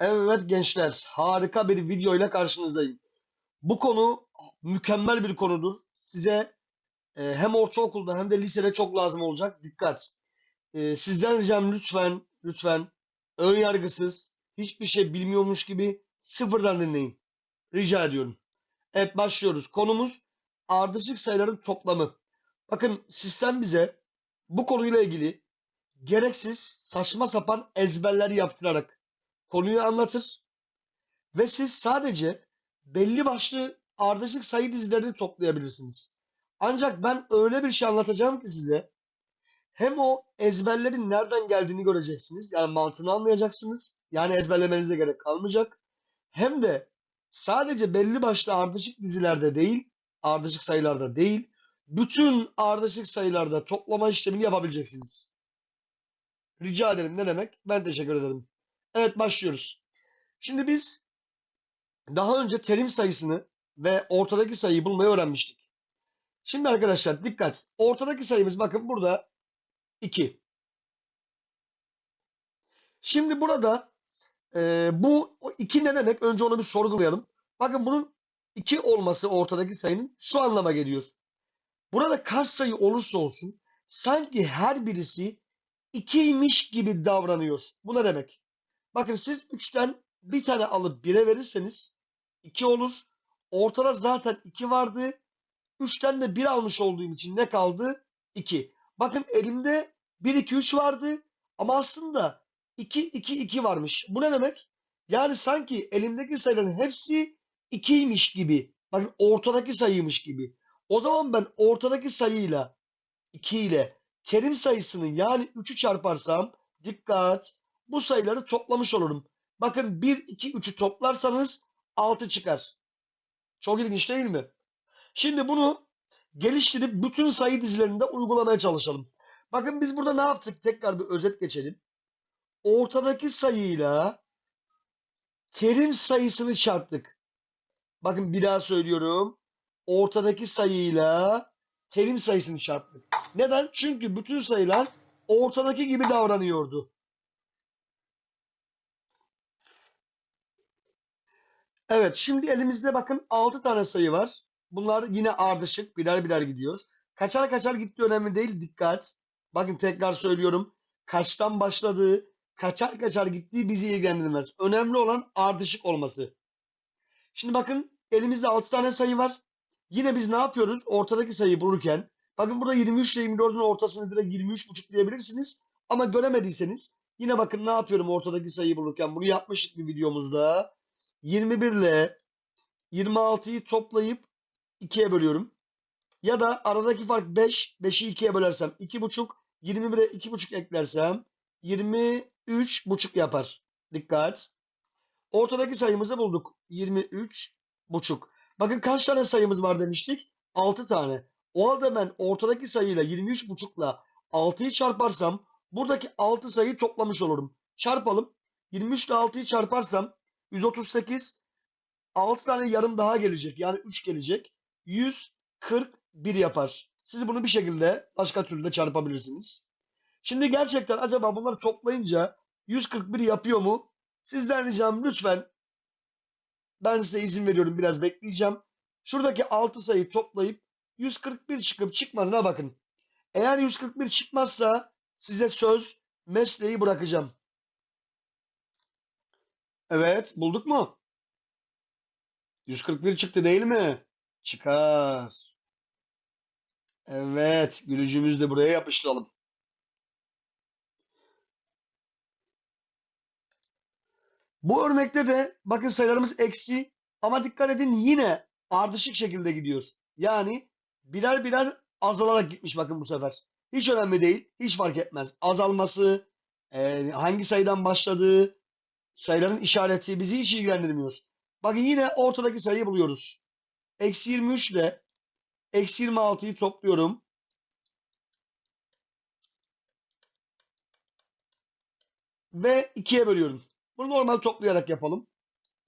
Evet gençler, harika bir video ile karşınızdayım. Bu konu mükemmel bir konudur. Size e, hem ortaokulda hem de lisede çok lazım olacak. Dikkat. E, sizden ricam lütfen, lütfen ön yargısız, hiçbir şey bilmiyormuş gibi sıfırdan dinleyin. Rica ediyorum. Evet başlıyoruz. Konumuz ardışık sayıların toplamı. Bakın sistem bize bu konuyla ilgili gereksiz, saçma sapan ezberler yaptırarak konuyu anlatır ve siz sadece belli başlı ardışık sayı dizilerini toplayabilirsiniz. Ancak ben öyle bir şey anlatacağım ki size hem o ezberlerin nereden geldiğini göreceksiniz. Yani mantığını anlayacaksınız. Yani ezberlemenize gerek kalmayacak. Hem de sadece belli başlı ardışık dizilerde değil, ardışık sayılarda değil, bütün ardışık sayılarda toplama işlemini yapabileceksiniz. Rica ederim. Ne demek? Ben teşekkür ederim. Evet başlıyoruz. Şimdi biz daha önce terim sayısını ve ortadaki sayıyı bulmayı öğrenmiştik. Şimdi arkadaşlar dikkat. Ortadaki sayımız bakın burada 2. Şimdi burada e, bu 2 ne demek? Önce onu bir sorgulayalım. Bakın bunun 2 olması ortadaki sayının şu anlama geliyor. Burada kaç sayı olursa olsun sanki her birisi 2'ymiş gibi davranıyor. Bu ne demek? Bakın siz 3'ten bir tane alıp 1'e verirseniz 2 olur. Ortada zaten 2 vardı. 3'ten de 1 almış olduğum için ne kaldı? 2. Bakın elimde 1, 2, 3 vardı. Ama aslında 2, 2, 2 varmış. Bu ne demek? Yani sanki elimdeki sayıların hepsi 2'ymiş gibi. Bakın ortadaki sayıymış gibi. O zaman ben ortadaki sayıyla 2 ile terim sayısını yani 3'ü çarparsam dikkat bu sayıları toplamış olurum. Bakın 1, 2, 3'ü toplarsanız 6 çıkar. Çok ilginç değil mi? Şimdi bunu geliştirip bütün sayı dizilerinde uygulamaya çalışalım. Bakın biz burada ne yaptık? Tekrar bir özet geçelim. Ortadaki sayıyla terim sayısını çarptık. Bakın bir daha söylüyorum. Ortadaki sayıyla terim sayısını çarptık. Neden? Çünkü bütün sayılar ortadaki gibi davranıyordu. Evet, şimdi elimizde bakın 6 tane sayı var. Bunlar yine ardışık, birer birer gidiyor. Kaçar kaçar gittiği önemli değil, dikkat. Bakın tekrar söylüyorum. Kaçtan başladığı, kaçar kaçar gittiği bizi ilgilendirmez. Önemli olan ardışık olması. Şimdi bakın elimizde 6 tane sayı var. Yine biz ne yapıyoruz? Ortadaki sayıyı bulurken bakın burada 23 ile 24'ün ortasını direkt 23,5 diyebilirsiniz. Ama göremediyseniz yine bakın ne yapıyorum ortadaki sayıyı bulurken. Bunu yapmıştık bir videomuzda. 21 ile 26'yı toplayıp 2'ye bölüyorum. Ya da aradaki fark 5. 5'i 2'ye bölersem 2,5. 21'e 2,5 eklersem 23,5 yapar. Dikkat. Ortadaki sayımızı bulduk. 23,5. Bakın kaç tane sayımız var demiştik? 6 tane. O halde ben ortadaki sayıyla 23,5 ile 6'yı çarparsam buradaki 6 sayıyı toplamış olurum. Çarpalım. 23 ile 6'yı çarparsam 138 6 tane yarım daha gelecek. Yani 3 gelecek. 141 yapar. Siz bunu bir şekilde başka türlü de çarpabilirsiniz. Şimdi gerçekten acaba bunları toplayınca 141 yapıyor mu? Sizden ricam lütfen ben size izin veriyorum biraz bekleyeceğim. Şuradaki 6 sayı toplayıp 141 çıkıp çıkmadığına bakın. Eğer 141 çıkmazsa size söz mesleği bırakacağım. Evet bulduk mu? 141 çıktı değil mi? Çıkar. Evet gülücüğümüzü de buraya yapıştıralım. Bu örnekte de bakın sayılarımız eksi ama dikkat edin yine ardışık şekilde gidiyor. Yani birer birer azalarak gitmiş bakın bu sefer. Hiç önemli değil. Hiç fark etmez. Azalması, e, hangi sayıdan başladığı, sayıların işareti bizi hiç ilgilendirmiyor. Bakın yine ortadaki sayıyı buluyoruz. Eksi 23 ile eksi 26'yı topluyorum. Ve 2'ye bölüyorum. Bunu normal toplayarak yapalım.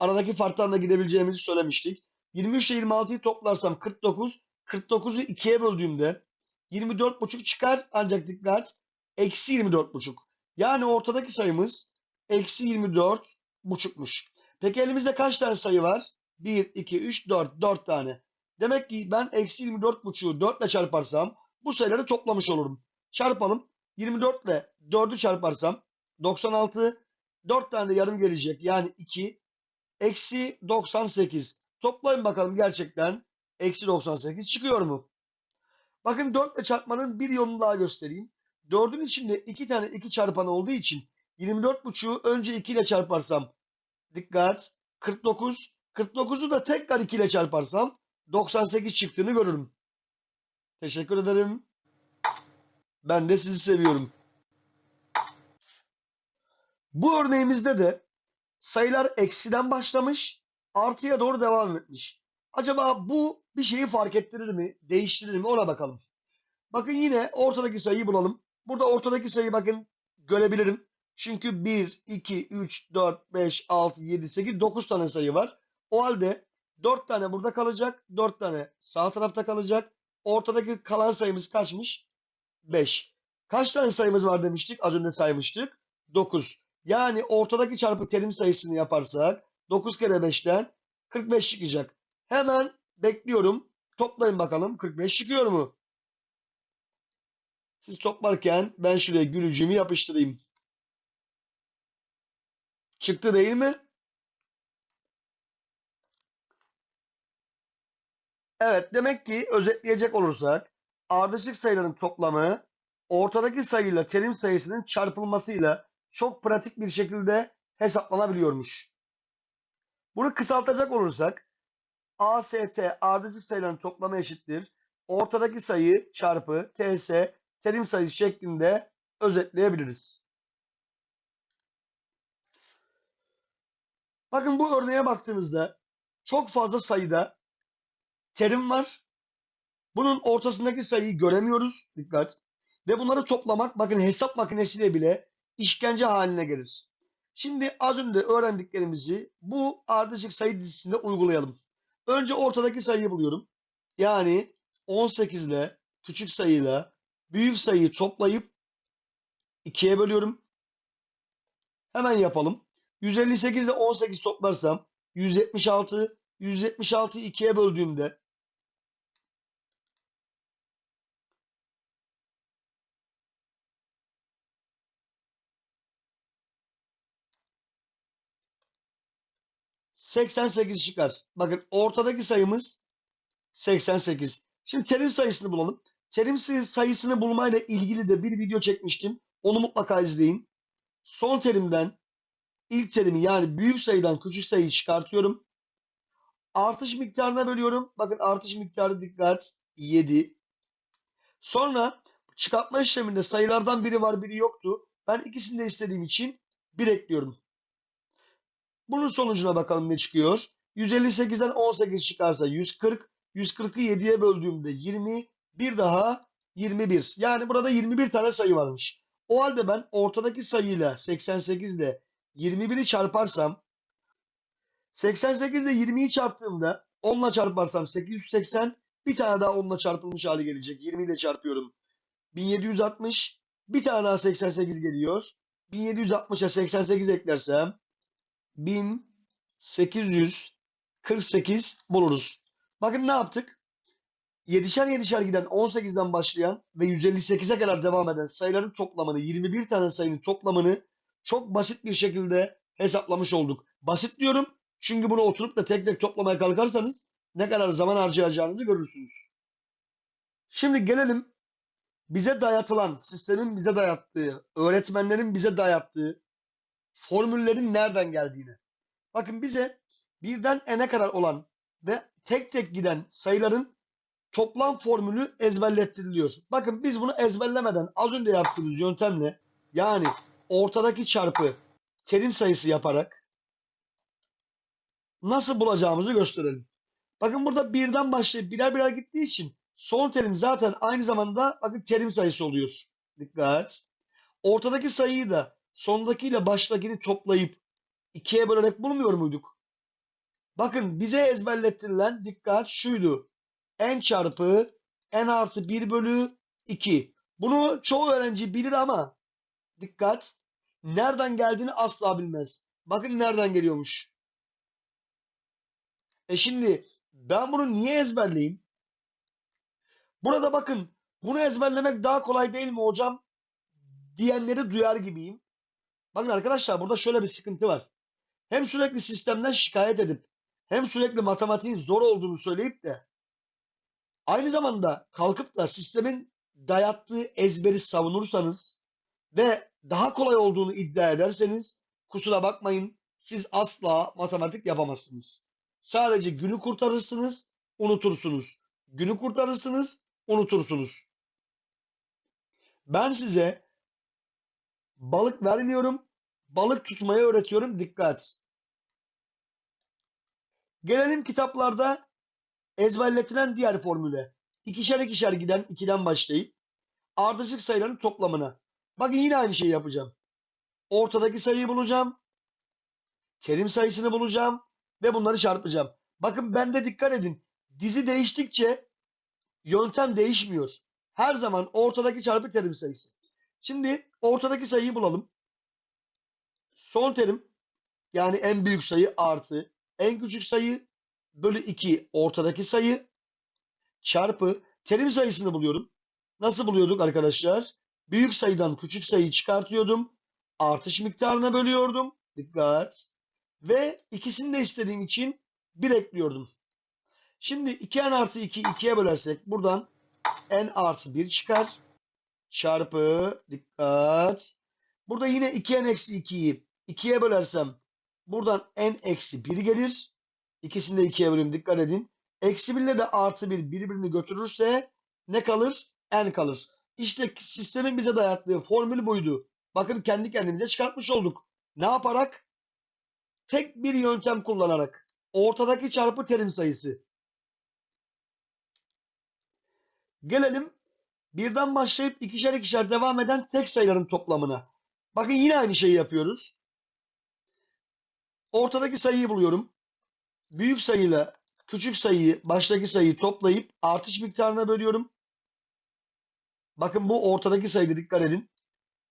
Aradaki farktan da gidebileceğimizi söylemiştik. 23 ile 26'yı toplarsam 49. 49'u 2'ye böldüğümde 24,5 çıkar. Ancak dikkat eksi 24,5. Yani ortadaki sayımız eksi 24,5 buçukmuş. Peki elimizde kaç tane sayı var? 1, 2, 3, 4. 4 tane. Demek ki ben eksi 24 buçuğu 4 ile çarparsam bu sayıları toplamış olurum. Çarpalım. 24 ile 4'ü çarparsam 96. 4 tane de yarım gelecek. Yani 2. Eksi 98. Toplayın bakalım gerçekten. Eksi 98 çıkıyor mu? Bakın 4 ile çarpmanın bir yolunu daha göstereyim. 4'ün içinde 2 tane 2 çarpan olduğu için 24.5'u önce 2 ile çarparsam dikkat 49. 49'u da tekrar 2 ile çarparsam 98 çıktığını görürüm. Teşekkür ederim. Ben de sizi seviyorum. Bu örneğimizde de sayılar eksiden başlamış, artıya doğru devam etmiş. Acaba bu bir şeyi fark ettirir mi, değiştirir mi ona bakalım. Bakın yine ortadaki sayıyı bulalım. Burada ortadaki sayıyı bakın görebilirim. Çünkü 1, 2, 3, 4, 5, 6, 7, 8, 9 tane sayı var. O halde 4 tane burada kalacak. 4 tane sağ tarafta kalacak. Ortadaki kalan sayımız kaçmış? 5. Kaç tane sayımız var demiştik? Az önce saymıştık. 9. Yani ortadaki çarpı terim sayısını yaparsak 9 kere 5'ten 45 çıkacak. Hemen bekliyorum. Toplayın bakalım 45 çıkıyor mu? Siz toplarken ben şuraya gülücüğümü yapıştırayım. Çıktı değil mi? Evet demek ki özetleyecek olursak ardışık sayıların toplamı ortadaki sayıyla terim sayısının çarpılmasıyla çok pratik bir şekilde hesaplanabiliyormuş. Bunu kısaltacak olursak AST ardışık sayıların toplamı eşittir. Ortadaki sayı çarpı TS terim sayısı şeklinde özetleyebiliriz. Bakın bu örneğe baktığımızda çok fazla sayıda terim var. Bunun ortasındaki sayıyı göremiyoruz. Dikkat. Ve bunları toplamak bakın hesap makinesiyle bile işkence haline gelir. Şimdi az önce öğrendiklerimizi bu ardışık sayı dizisinde uygulayalım. Önce ortadaki sayıyı buluyorum. Yani 18 ile küçük sayıyla büyük sayıyı toplayıp 2'ye bölüyorum. Hemen yapalım. 158 ile 18 toplarsam 176. 176'yı 2'ye böldüğümde ...88 çıkar. Bakın ortadaki sayımız 88. Şimdi terim sayısını bulalım. Terim sayısını bulmayla ilgili de bir video çekmiştim. Onu mutlaka izleyin. Son terimden ilk terimi yani büyük sayıdan küçük sayıyı çıkartıyorum. Artış miktarına bölüyorum. Bakın artış miktarı dikkat 7. Sonra çıkartma işleminde sayılardan biri var biri yoktu. Ben ikisini de istediğim için 1 ekliyorum. Bunun sonucuna bakalım ne çıkıyor. 158'den 18 çıkarsa 140. 140'ı 7'ye böldüğümde 20. Bir daha 21. Yani burada 21 tane sayı varmış. O halde ben ortadaki sayıyla 88 ile 21'i çarparsam 88 ile 20'yi çarptığımda 10 ile çarparsam 880 bir tane daha 10 ile çarpılmış hali gelecek. 20 ile çarpıyorum. 1760 bir tane daha 88 geliyor. 1760'a 88 eklersem 1848 buluruz. Bakın ne yaptık? 7'şer 7'şer giden 18'den başlayan ve 158'e kadar devam eden sayıların toplamını 21 tane sayının toplamını çok basit bir şekilde hesaplamış olduk. Basit diyorum çünkü bunu oturup da tek tek toplamaya kalkarsanız ne kadar zaman harcayacağınızı görürsünüz. Şimdi gelelim bize dayatılan, sistemin bize dayattığı, öğretmenlerin bize dayattığı formüllerin nereden geldiğine. Bakın bize birden n'e kadar olan ve tek tek giden sayıların toplam formülü ezberlettiriliyor. Bakın biz bunu ezberlemeden az önce yaptığımız yöntemle yani ortadaki çarpı terim sayısı yaparak nasıl bulacağımızı gösterelim. Bakın burada birden başlayıp birer birer gittiği için son terim zaten aynı zamanda bakın terim sayısı oluyor. Dikkat. Ortadaki sayıyı da sondakiyle baştakini toplayıp ikiye bölerek bulmuyor muyduk? Bakın bize ezberlettirilen dikkat şuydu. n çarpı n artı 1 bölü 2. Bunu çoğu öğrenci bilir ama dikkat nereden geldiğini asla bilmez. Bakın nereden geliyormuş. E şimdi ben bunu niye ezberleyeyim? Burada bakın bunu ezberlemek daha kolay değil mi hocam? Diyenleri duyar gibiyim. Bakın arkadaşlar burada şöyle bir sıkıntı var. Hem sürekli sistemden şikayet edip hem sürekli matematiğin zor olduğunu söyleyip de aynı zamanda kalkıp da sistemin dayattığı ezberi savunursanız ve daha kolay olduğunu iddia ederseniz kusura bakmayın siz asla matematik yapamazsınız. Sadece günü kurtarırsınız, unutursunuz. Günü kurtarırsınız, unutursunuz. Ben size balık vermiyorum, balık tutmayı öğretiyorum. Dikkat. Gelelim kitaplarda ezberletilen diğer formüle. İkişer ikişer giden ikiden başlayıp ardışık sayıların toplamına. Bakın yine aynı şeyi yapacağım. Ortadaki sayıyı bulacağım. Terim sayısını bulacağım ve bunları çarpacağım. Bakın bende dikkat edin. Dizi değiştikçe yöntem değişmiyor. Her zaman ortadaki çarpı terim sayısı. Şimdi ortadaki sayıyı bulalım. Son terim yani en büyük sayı artı en küçük sayı bölü 2 ortadaki sayı çarpı terim sayısını buluyorum. Nasıl buluyorduk arkadaşlar? Büyük sayıdan küçük sayıyı çıkartıyordum. Artış miktarına bölüyordum. Dikkat. Ve ikisini de istediğim için 1 ekliyordum. Şimdi 2n artı 2 2'ye bölersek buradan n artı 1 çıkar. Çarpı dikkat. Burada yine 2n eksi 2'yi 2'ye bölersem buradan n eksi 1 gelir. İkisini de 2'ye böleyim dikkat edin. Eksi 1 ile de artı 1 birbirini götürürse ne kalır? N kalır. İşte sistemin bize dayattığı formül buydu. Bakın kendi kendimize çıkartmış olduk. Ne yaparak? Tek bir yöntem kullanarak. Ortadaki çarpı terim sayısı. Gelelim birden başlayıp ikişer ikişer devam eden tek sayıların toplamına. Bakın yine aynı şeyi yapıyoruz. Ortadaki sayıyı buluyorum. Büyük sayıyla küçük sayıyı, baştaki sayıyı toplayıp artış miktarına bölüyorum. Bakın bu ortadaki sayıda dikkat edin.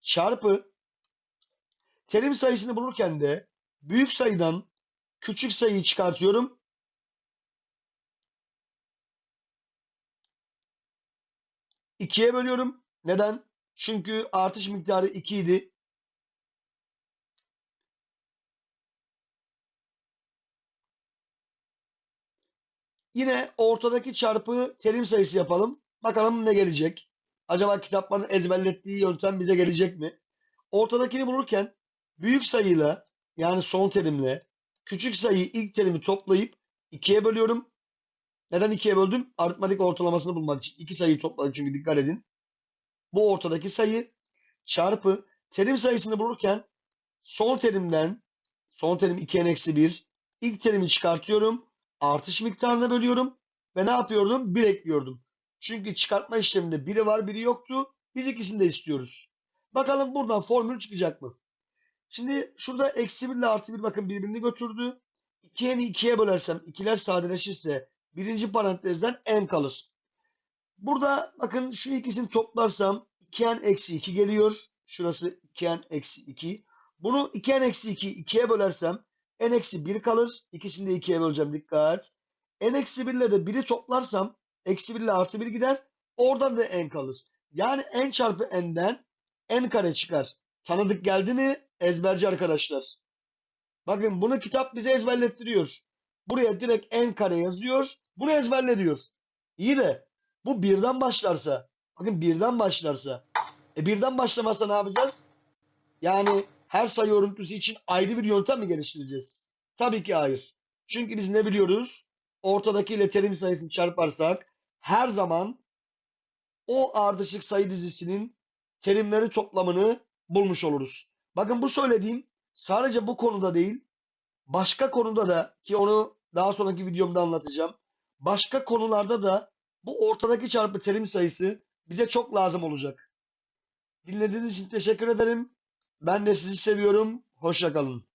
Çarpı terim sayısını bulurken de büyük sayıdan küçük sayıyı çıkartıyorum. İkiye bölüyorum. Neden? Çünkü artış miktarı 2 idi. Yine ortadaki çarpı terim sayısı yapalım. Bakalım ne gelecek. Acaba kitapların ezberlettiği yöntem bize gelecek mi? Ortadakini bulurken büyük sayıyla yani son terimle küçük sayıyı ilk terimi toplayıp ikiye bölüyorum. Neden ikiye böldüm? Aritmetik ortalamasını bulmak için. iki sayıyı topladım çünkü dikkat edin. Bu ortadaki sayı çarpı terim sayısını bulurken son terimden son terim 2n eksi 1 ilk terimi çıkartıyorum. Artış miktarına bölüyorum. Ve ne yapıyordum? 1 ekliyordum. Çünkü çıkartma işleminde biri var biri yoktu. Biz ikisini de istiyoruz. Bakalım buradan formül çıkacak mı? Şimdi şurada eksi 1 ile artı 1 bakın birbirini götürdü. 2n'i 2'ye bölersem ikiler sadeleşirse birinci parantezden n kalır. Burada bakın şu ikisini toplarsam 2n eksi 2 geliyor. Şurası 2n eksi 2. Bunu 2n eksi 2 2'ye bölersem n eksi 1 kalır. İkisini de 2'ye böleceğim dikkat. n eksi 1 ile de 1'i toplarsam eksi 1 ile artı 1 gider. Oradan da n kalır. Yani n çarpı n'den n kare çıkar. Tanıdık geldi mi? Ezberci arkadaşlar. Bakın bunu kitap bize ezberlettiriyor. Buraya direkt n kare yazıyor. Bunu ezberle diyor. İyi de bu birden başlarsa bakın birden başlarsa e birden başlamazsa ne yapacağız? Yani her sayı örüntüsü için ayrı bir yöntem mi geliştireceğiz? Tabii ki hayır. Çünkü biz ne biliyoruz? Ortadaki ile terim sayısını çarparsak her zaman o ardışık sayı dizisinin terimleri toplamını bulmuş oluruz. Bakın bu söylediğim sadece bu konuda değil, başka konuda da ki onu daha sonraki videomda anlatacağım. Başka konularda da bu ortadaki çarpı terim sayısı bize çok lazım olacak. Dinlediğiniz için teşekkür ederim. Ben de sizi seviyorum. Hoşça kalın.